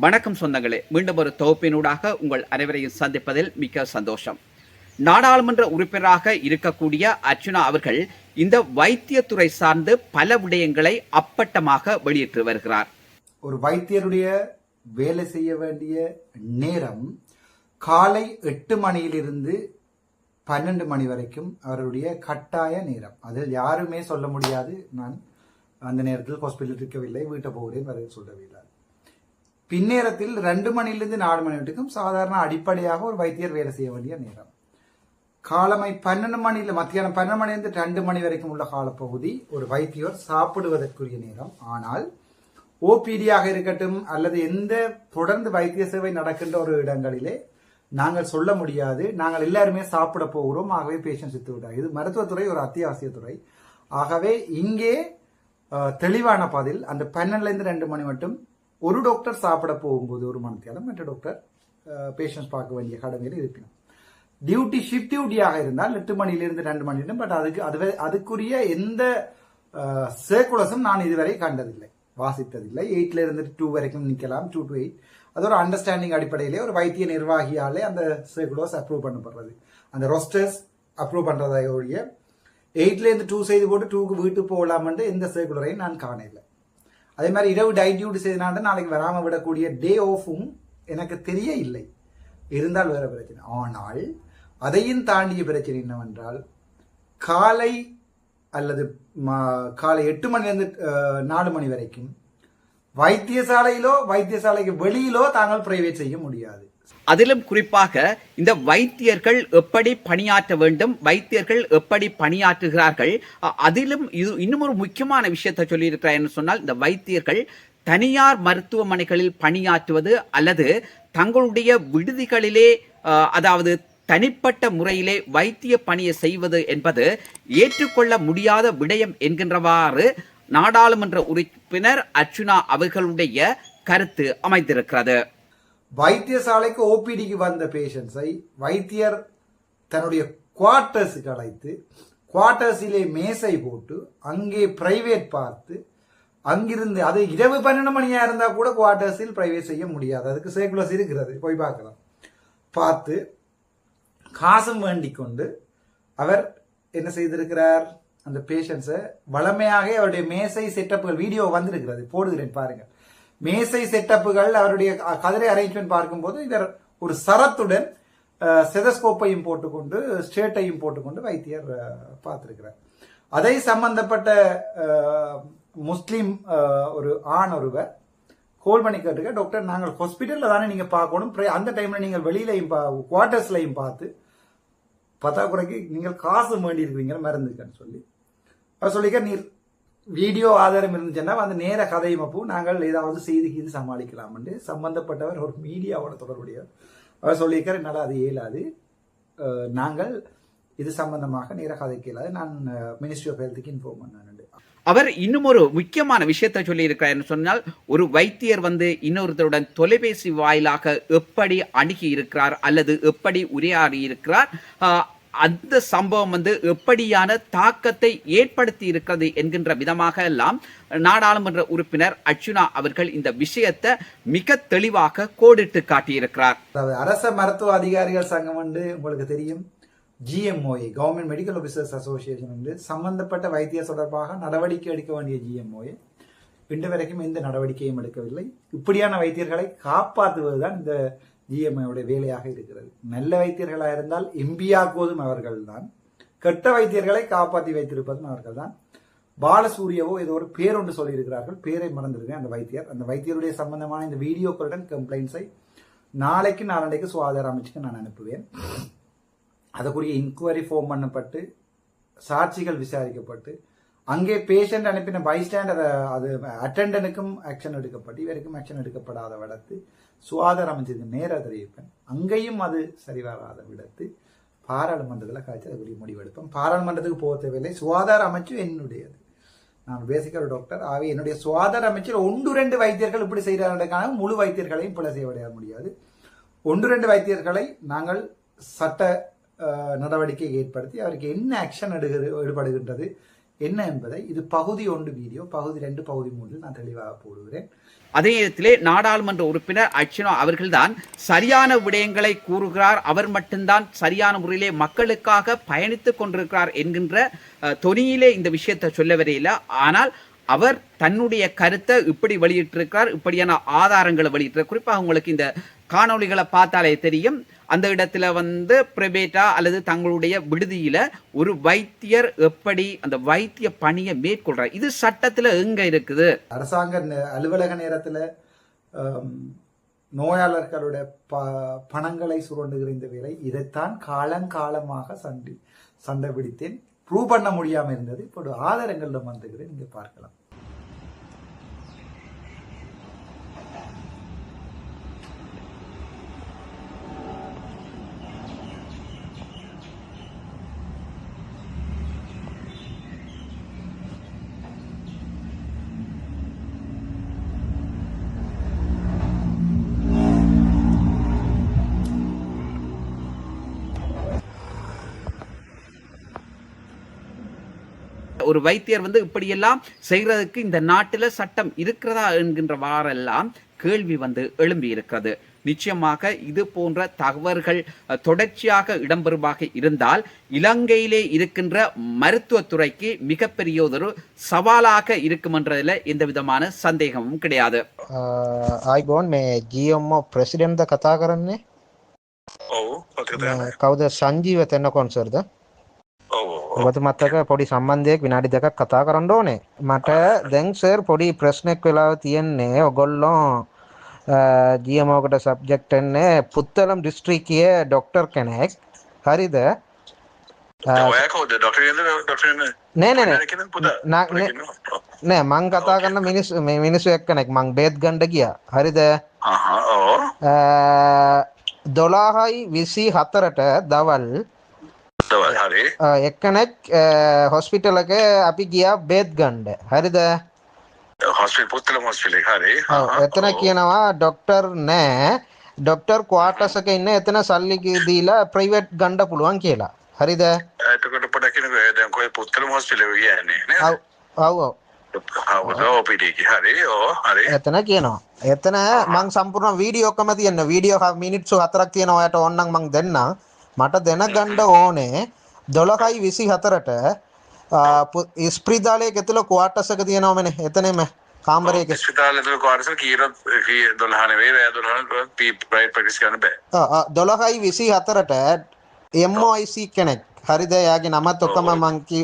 வணக்கம் சொந்தங்களே. மீண்டும் ஒரு தொகுப்பினூடாக உங்கள் அனைவரையும் சந்திப்பதில் மிக்க சந்தோஷம். நாடாளுமன்ற உறுப்பினராக இருக்கக்கூடிய அர்ச்சுனா அவர்கள் இந்த வைத்தியத்துறை சார்ந்து பல விடயங்களை அப்பட்டமாக வெளியிட்டு வருகிறார். ஒரு வைத்தியருடைய வேலை செய்ய வேண்டிய நேரம் காலை எட்டு மணியிலிருந்து பன்னெண்டு மணி வரைக்கும் அவருடைய கட்டாய நேரம். அதில் யாருமே சொல்ல முடியாது. நான் அந்த நேரத்தில் ஹாஸ்பிட்டல் இருக்கவில்லை. வீட்டை போகிறேன் வரை சொல்லவில்லை. பின்னேரத்தில் ரெண்டு மணிலிருந்து நாலு மணி வரைக்கும் சாதாரண அடிப்படையாக ஒரு வைத்தியர் வேலை செய்ய வேண்டிய நேரம். காலமை பன்னெண்டு மணியில் மத்தியானம் பன்னெண்டு மணிலிருந்து ரெண்டு மணி வரைக்கும் உள்ள காலப்பகுதி ஒரு வைத்தியர் சாப்பிடுவதற்குரிய நேரம். ஆனால் ஓபிடியாக இருக்கட்டும் அல்லது எந்த தொடர்ந்து வைத்திய சேவை நடக்கின்ற ஒரு இடங்களிலே நாங்கள் சொல்ல முடியாது. நாங்கள் எல்லாருமே சாப்பிட போகிறோம். ஆகவே பேஷண்ட் செத்து விட்டார். இது மருத்துவத்துறை ஒரு அத்தியாவசிய துறை. ஆகவே இங்கே தெளிவான பதில் அந்த பன்னெண்டுலேருந்து ரெண்டு மணி மட்டும் ஒரு டாக்டர் சாப்பிட போகும்போது ஒரு மணித்தியாலம் மற்ற டாக்டர் பேஷண்ட்ஸ் பார்க்க வேண்டிய கடமையில் இருப்பினும் டியூட்டி ஷிஃப்ட் டியூட்டியாக இருந்தால் எட்டு மணிலிருந்து ரெண்டு மணி பட் அதுக்கு அதுவே அதுக்குரிய எந்த சர்க்குலர்ஸும் நான் இதுவரை கண்டதில்லை. வாசித்ததில்லை. எயிட்ல இருந்து டூ வரைக்கும் நிற்கலாம். டூ டு எயிட் அது ஒரு அண்டர்ஸ்டாண்டிங் அடிப்படையிலே ஒரு வைத்திய நிர்வாகியாலே அந்த சர்க்குலர்ஸ் அப்ரூவ் பண்ணப்படுறது. அந்த ரொஸ்டர்ஸ் அப்ரூவ் பண்றதை ஒழிய டூ செய்து போட்டு டூக்கு வீட்டு போகலாம்னு எந்த சர்க்குலரையும் நான் காணலை அதே மாதிரி இரவு டை டியூட்டி செய்தனால நாளைக்கு வராமல் விடக்கூடிய டே ஆஃபும் எனக்கு தெரிய இல்லை இருந்தால் வேற பிரச்சனை. ஆனால் அதையும் தாண்டிய பிரச்சனை என்னவென்றால் காலை அல்லது காலை எட்டு மணிலேருந்து நாலு மணி வரைக்கும் வைத்தியசாலையிலோ வைத்தியசாலைக்கு வெளியிலோ தாங்கள் பிரைவேட் செய்ய முடியாது. அதிலும் குறிப்பாக இந்த வைத்தியர்கள் எப்படி பணியாற்ற வேண்டும் வைத்தியர்கள் எப்படி பணியாற்றுகிறார்கள் அதிலும் இது இன்னும் ஒரு முக்கியமான விஷயத்தை சொல்லியிருக்கிறார் என்று சொன்னால் இந்த வைத்தியர்கள் தனியார் மருத்துவமனைகளில் பணியாற்றுவது அல்லது தங்களுடைய விடுதிகளிலே அதாவது தனிப்பட்ட முறையிலே வைத்திய பணியை செய்வது என்பது ஏற்றுக்கொள்ள முடியாத விடயம் என்கின்றவாறு நாடாளுமன்ற உறுப்பினர் அர்ச்சுனா அவர்களுடைய கருத்து அமைந்திருக்கிறது. வைத்தியசாலைக்கு ஓபிடிக்கு வந்த பேஷண்ட்ஸை வைத்தியர் தன்னுடைய குவார்ட்டர்ஸுக்கு அழைத்து குவார்ட்டர்ஸிலே மேசை போட்டு அங்கே பிரைவேட் பார்த்து அங்கிருந்து அது இரவு பன்னெண்டு மணியாக இருந்தால் கூட குவார்ட்டர்ஸில் பிரைவேட் செய்ய முடியாது. அதுக்கு சர்க்குலர்ஸ் இருக்கிறது. போய் பார்க்கலாம். பார்த்து காசும் வேண்டிக் கொண்டு அவர் என்ன செய்திருக்கிறார்? அந்த பேஷண்ட்ஸை வளமையாக அவருடைய மேசை செட்டப்புகள் வீடியோ வந்திருக்கிறது. போடுகிறேன் பாருங்கள். மேசை செட்டப்புகள் அவருடைய கதிரை அரேஞ்ச்மெண்ட் பார்க்கும்போது இவர் ஒரு சரத்துடன் செதஸ்கோப்பையும் போட்டுக்கொண்டு ஸ்டேட்டையும் போட்டுக்கொண்டு வைத்தியர் அஹ், பார்த்திருக்கிறார். அதை சம்பந்தப்பட்ட முஸ்லீம் ஒரு ஆண் ஒருவர் கோல் பண்ணி கேட்டுக்க டாக்டர் நாங்கள் ஹாஸ்பிட்டலில் தானே நீங்கள் பார்க்கணும். அந்த டைமில் நீங்கள் வெளியிலையும் பா குவார்டர்ஸ்லையும் பார்த்து பத்தாக்குறைக்கு நீங்கள் காசு வேண்டி இருக்கிறீங்க சொல்லி. அவர் சொல்லிக்க நீர் வீடியோ ஆதாரம் இருந்துச்சுன்னா அந்த நேர கதையும் அப்போ நாங்கள் ஏதாவது செய்து கீது சமாளிக்கலாம்னு சம்பந்தப்பட்டவர் ஒரு மீடியாவோட தொடர்புடையவர் அவர் சொல்லியிருக்கார் என்னால் அது இயலாது. நாங்கள் இது சம்பந்தமாக நேர கதைக்கு இயலாது. நான் மினிஸ்ட்ரி ஆஃப் ஹெல்த்துக்கு இன்ஃபார்ம் பண்ணேன் அவர் இன்னும் ஒரு முக்கியமான விஷயத்தை சொல்லியிருக்கிறார் சொன்னால் ஒரு வைத்தியர் வந்து இன்னொருத்தருடன் தொலைபேசி வாயிலாக எப்படி அணுகி இருக்கிறார் அல்லது எப்படி உரையாடி இருக்கிறார்? அந்த சம்பவம் வந்து எப்படியான தாக்கத்தை ஏற்படுத்தி இருக்கிறது என்கின்ற விதமாக எல்லாம் நாடாளுமன்ற உறுப்பினர் அர்ச்சுனா அவர்கள் இந்த விஷயத்தை மிக தெளிவாக கோடிட்டு காட்டியிருக்கிறார். அரச மருத்துவ அதிகாரிகள் சங்கம் வந்து உங்களுக்கு தெரியும். GMOA government medical officers association வந்து சம்பந்தப்பட்ட வைத்திய தொடர்பாக நடவடிக்கை எடுக்க வேண்டிய ஜிஎம்ஓஏ இன்று வரைக்கும் எந்த நடவடிக்கையும் எடுக்கவில்லை. இப்படியான வைத்தியர்களை காப்பாற்றுவதுதான் இந்த ஜிஎம்ஐயோட வேலையாக இருக்கிறது. நல்ல வைத்தியர்களாக இருந்தால் எம்பியாக்குவதும் அவர்கள் தான் கெட்ட வைத்தியர்களை காப்பாற்றி வைத்திருப்பதும் அவர்கள் தான் பாலசூரியவோ ஏதோ ஒரு பேர் ஒன்று சொல்லியிருக்கிறார்கள். பேரை மறந்துருக்கேன் அந்த வைத்தியர். அந்த வைத்தியருடைய சம்பந்தமான இந்த வீடியோக்களுடன் கம்ப்ளைண்ட்ஸை நாளைக்கு நாளடைக்கு சுகாதார அமைச்சுக்கு நான் அனுப்புவேன். அதுக்குரிய இன்குவரி ஃபார்ம் பண்ணப்பட்டு சாட்சிகள் விசாரிக்கப்பட்டு அங்கே பேஷண்ட் அனுப்பின பைஸ்டாண்டர் அது அட்டெண்டனுக்கும் ஆக்ஷன் எடுக்கப்பட்டு இவருக்கும் ஆக்ஷன் எடுக்கப்படாத வளர்த்து சுகாதார அமைச்சருக்கு நேராக தெரிவிப்பேன் அங்கேயும் அது சரிவராத விடத்து பாராளுமன்றத்தில் காய்ச்சி அதுக்குரிய முடிவெடுப்பேன் பாராளுமன்றத்துக்கு போக தேவையில்லை. சுகாதார அமைச்சு என்னுடையது. நான் பேசிக்கிற டாக்டர் ஆகவே என்னுடைய சுகாதார அமைச்சர் ஒன்று ரெண்டு வைத்தியர்கள் இப்படி செய்கிறார்களுக்கான முழு வைத்தியர்களையும் பிழை செய்ய முடியாது ஒன்று ரெண்டு வைத்தியர்களை நாங்கள் சட்ட நடவடிக்கை ஏற்படுத்தி அவருக்கு என்ன ஆக்ஷன் எடுகிறது ஈடுபடுகின்றது என்ன என்பதை இது பகுதி ஒன்று வீடியோ பகுதி ரெண்டு பகுதி மூன்று நான் தெளிவாக போடுகிறேன். அதே நேரத்திலே நாடாளுமன்ற உறுப்பினர் அர்ச்சனா அவர்கள்தான் சரியான விடயங்களை கூறுகிறார். அவர் மட்டும்தான் சரியான முறையிலே மக்களுக்காக பயணித்துக் கொண்டிருக்கிறார் என்கின்ற தொனியிலே இந்த விஷயத்தை சொல்ல வரையில ஆனால் அவர் தன்னுடைய கருத்தை இப்படி வெளியிட்டிருக்கிறார். இப்படியான ஆதாரங்களை வெளியிட்டிருக்கிறார். குறிப்பாக உங்களுக்கு இந்த காணொளிகளை பார்த்தாலே தெரியும். அந்த இடத்துல வந்து பிரைவேட்டா அல்லது தங்களுடைய விடுதியில் ஒரு வைத்தியர் எப்படி அந்த வைத்திய பணியை மேற்கொள்றார்? இது சட்டத்தில் எங்க இருக்குது? அரசாங்க அலுவலக நேரத்தில் நோயாளர்களுடைய ப பணங்களை சுரண்டுகிற இந்த வேலை இதைத்தான் காலங்காலமாக சண்டி சண்டை பிடித்தேன். ப்ரூவ் பண்ண முடியாமல் இருந்தது. இப்போ ஆதாரங்களில் வந்துகிறேன் நீங்கள் பார்க்கலாம். ஒரு வைத்தியர் வந்து இப்படியெல்லாம் செய்கிறதுக்கு இந்த நாட்டில் சட்டம் இருக்கிறதா என்கின்ற வாரெல்லாம் கேள்வி வந்து எழும்பி இருக்கிறது நிச்சயமாக இது போன்ற தகவல்கள் தொடர்ச்சியாக இடம்பெறுவாக இருந்தால் இலங்கையிலே இருக்கின்ற மருத்துவத்துறைக்கு மிகப்பெரிய ஒரு சவாலாக இருக்கும் என்றதில் எந்த விதமான சந்தேகமும் கிடையாது. பிரசிடென்ட் கதாகரன் கவுத சஞ்சீவ தென்னகோன் சார் தான். ඔව් ඔබතුමත්තක පොඩි සම්බන්ධයක් විනාඩි දෙකක් කතා කරන්න ඕනේ. මට දැන් සර් පොඩි ප්‍රශ්නයක් වෙලාව තියෙන්නේ. ඔගොල්ලෝ ජියමෝකට සබ්ජෙක්ටන්නේ පුත්තලම් ඩිස්ට්‍රීකිය ඩොක්ටර් කෙනෙක්. හරිද? නෑ නෑ නෑ. නා- මං කතා කරන්න මිනිස් මේ මිනිස්සු එක්කනෙක් මං බේත් ගණ්ඩ ගිය. හරිද? දොලාහයි විසි හතරට දවල් එක්කනෙක් හොස්පිටලක අපි ගියා බේත් ගණ්ඩ හරිද? හොස්පිල් පුත්තල මොස්පිලි හරි. එතන කියනවා ඩොක්ටර් නෑ. ඩොක්ටර් කවාටසක ඉන්න එතන සල්ලි දීලා ප්‍රයිවට් ගණ්ඩ පුළුවන් කියලා. හරිද? ඇතකට පොඩකින දැන් කොයි පුත්තල මොස්පිල යන්නේ ඔව් ඔව් එතන කියනවා. එතන මං සම්පූර්ණ වීඩියෝ ඔක්කොම තියෙන වීඩියෝ මිනිත්සු හතරක් තියෙනවා. ඔයාලට ඕනනම් මං දෙන්නම්. මට දැනගන්න ඕනේ 12යි 24ට ඉස්ප්‍රිදාලයේ ඇතුළ ක්වාටර්ස් එක තියෙනවමනේ එතනෙම කාමරයක. ස්පිතාලතුල කාරස කීර දොල්හනවේ රෑ දොල්හන පී ප්‍රයි් පටිස් කන බෑ. දොළහයි විසි හතරට එම්මෝයිC කෙනෙක්. හරිද යාගේ නමත් ඔක්කම මංකි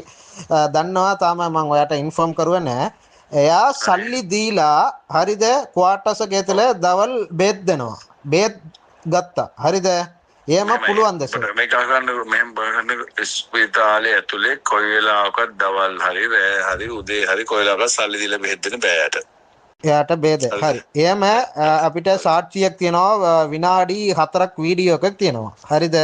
දන්නවා. තාම මං ඔයට ඉන්ෆෝම් කරුව නෑ. එයා සල්ලි දීලා හරිද ක්වාටස ගෙතල දවල් බේත් දෙනවා. බේත් ගත්තා. හරිද ඒම පුළුවන් දෙස මේ කන්න මෙහම බගන්න ස්පිතාලය ඇතුළේ කොයි වෙලාවකත් දවල් හරි රෑ හරි උදේ හරි කොයිලාක සල්ලි දිල බෙහෙත්තෙන බෑයට එයාට බේද හරි. එයම අපිට සාට්‍රියක් තියෙනවා විනාඩි හතරක් වීඩියෝ එකක් තියෙනවා. හරිද?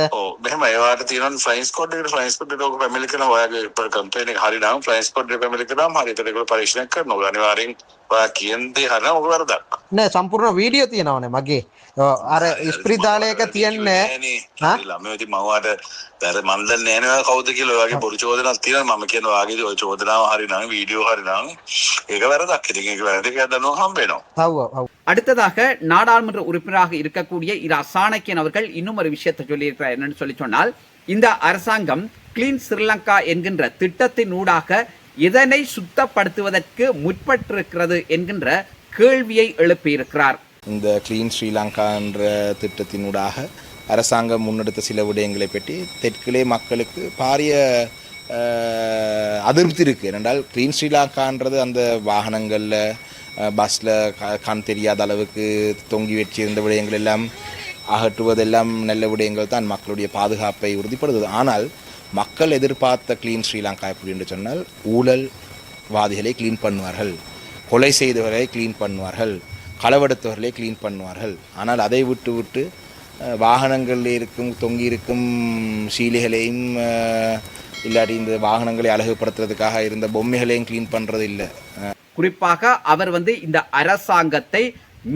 මෙහම ඒවාට තියෙන ෆයින්ස් කොඩ් එකට. ෆයින්ස් කොඩ් එක පැමිලි කරන ඔයාගේ කම්පේන් එක හරි නම් ෆයින්ස් කොඩ් එක පැමිලි කරාම හරියට ඒක පරීක්ෂණය කරනවා. අනිවාර්යෙන් ඔයා කියන දේ හරිනම් ඔක වරදක්. නෑ සම්පූර්ණ වීඩියෝ තියෙනවනේ මගේ. අර ස්ප්‍රිදාලයක තියන්නේ ළමයෝ ඉතින් මම ඔයාට දැන් මම දන්නේ නෑනේ ඔයා කවුද කියලා. ඔයාගේ පොඩි චෝදනාවක් තියෙනවා මම කියන ඔයාගේ ඔය චෝදනාව හරිනම් වීඩියෝ හරිනම් ඒක වැරදක්. ඉතින් ඒක වැරදි කියලා දන්නවා முகாம் வேணும் அடுத்ததாக நாடாளுமன்ற உறுப்பினராக இருக்கக்கூடிய இரா சாணக்கியன் அவர்கள் இன்னும் ஒரு விஷயத்தை சொல்லியிருக்கிறார். என்னன்னு சொல்லி சொன்னால் இந்த அரசாங்கம் கிளீன் ஸ்ரீலங்கா என்கின்ற திட்டத்தின் ஊடாக இதனை சுத்தப்படுத்துவதற்கு முற்பட்டிருக்கிறது என்கின்ற கேள்வியை எழுப்பியிருக்கிறார். இந்த கிளீன் ஸ்ரீலங்கா என்ற திட்டத்தினூடாக அரசாங்கம் முன்னெடுத்த சில விடயங்களை பற்றி தெற்கிலே மக்களுக்கு பாரிய அதிருப்தி இருக்குது ஏனென்றால் கிளீன் ஸ்ரீலங்கான்றது அந்த வாகனங்களில் பஸ்ஸில் கண் தெரியாத அளவுக்கு தொங்கி வச்சிருந்த விடயங்கள் எல்லாம் அகற்றுவதெல்லாம் நல்ல விடயங்கள் தான் மக்களுடைய பாதுகாப்பை உறுதிப்படுத்துது. ஆனால் மக்கள் எதிர்பார்த்த க்ளீன் ஸ்ரீலங்கா எப்படி என்று சொன்னால் ஊழல்வாதிகளை க்ளீன் பண்ணுவார்கள் கொலை செய்தவர்களை க்ளீன் பண்ணுவார்கள் களவெடுத்தவர்களை க்ளீன் பண்ணுவார்கள். ஆனால் அதை விட்டு விட்டு வாகனங்களில் இருக்கும் தொங்கி இருக்கும் சீலைகளையும் இல்லாட்டி இந்த வாகனங்களை அழகுபடுத்துறதுக்காக இருந்த பொம்மைகளையும் க்ளீன் பண்ணுறது இல்லை குறிப்பாக அவர் வந்து இந்த அரசாங்கத்தை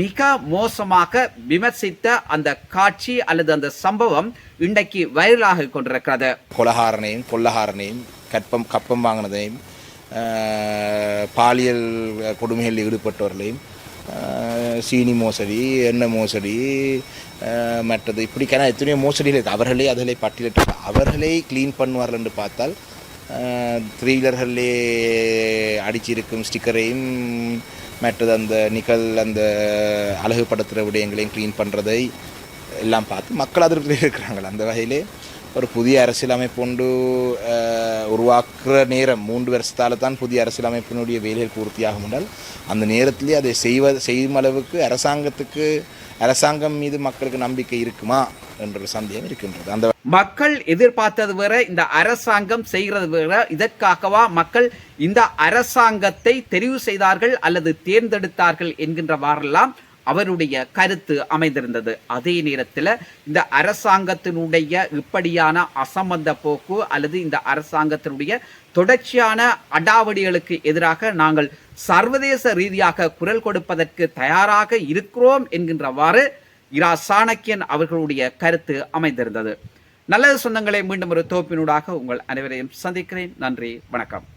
மிக மோசமாக விமர்சித்த அந்த காட்சி அல்லது அந்த சம்பவம் இன்றைக்கு வைரலாக கொண்டிருக்கிறது. கொலகாரனையும் கொள்ளகாரனையும் கற்பம் கப்பம் வாங்கினதையும் பாலியல் கொடுமைகளில் ஈடுபட்டவர்களையும் சீனி மோசடி எண்ணெய் மோசடி மற்றது இப்படிக்கான எத்தனையோ மோசடிகள் இருக்குது அவர்களே அதில் பட்டியலிட்டு அவர்களே க்ளீன் பண்ணுவார்கள் என்று பார்த்தால் த்ரீலர்களே அடிச்சிருக்கும் ஸ்டிக்கரையும் மற்றது அந்த நிக்கல் அந்த அழகுபடுத்துகிற விடயங்களையும் க்ளீன் பண்ணுறதை எல்லாம் பார்த்து மக்கள் அதிருப்தியில் இருக்கிறாங்கள் அந்த வகையிலே ஒரு புதிய அரசியலமைப்பு ஒன்று உருவாக்குற நேரம் மூன்று வருஷத்தால் தான் புதிய அரசியலமைப்பினுடைய வேலைகள் பூர்த்தியாகும் என்றால் அந்த நேரத்திலே அதை செய்வ செய்யும் அளவுக்கு அரசாங்கத்துக்கு அரசாங்கம் மீது மக்களுக்கு நம்பிக்கை இருக்குமா என்ற சந்தேகம் இருக்கின்றது. அந்த மக்கள் எதிர்பார்த்தது வேற இந்த அரசாங்கம் செய்கிறது வேற இதற்காகவா மக்கள் இந்த அரசாங்கத்தை தெரிவு செய்தார்கள் அல்லது தேர்ந்தெடுத்தார்கள் என்கின்றவாறெல்லாம் அவருடைய கருத்து அமைந்திருந்தது. அதே நேரத்தில் இந்த அரசாங்கத்தினுடைய இப்படியான அசம்பந்த போக்கு அல்லது இந்த அரசாங்கத்தினுடைய தொடர்ச்சியான அடாவடிகளுக்கு எதிராக நாங்கள் சர்வதேச ரீதியாக குரல் கொடுப்பதற்கு தயாராக இருக்கிறோம் என்கின்றவாறு இரா சாணக்கியன் அவர்களுடைய கருத்து அமைந்திருந்தது. நல்லது சொந்தங்களை மீண்டும் ஒரு தோப்பினூடாக உங்கள் அனைவரையும் சந்திக்கிறேன். நன்றி வணக்கம்.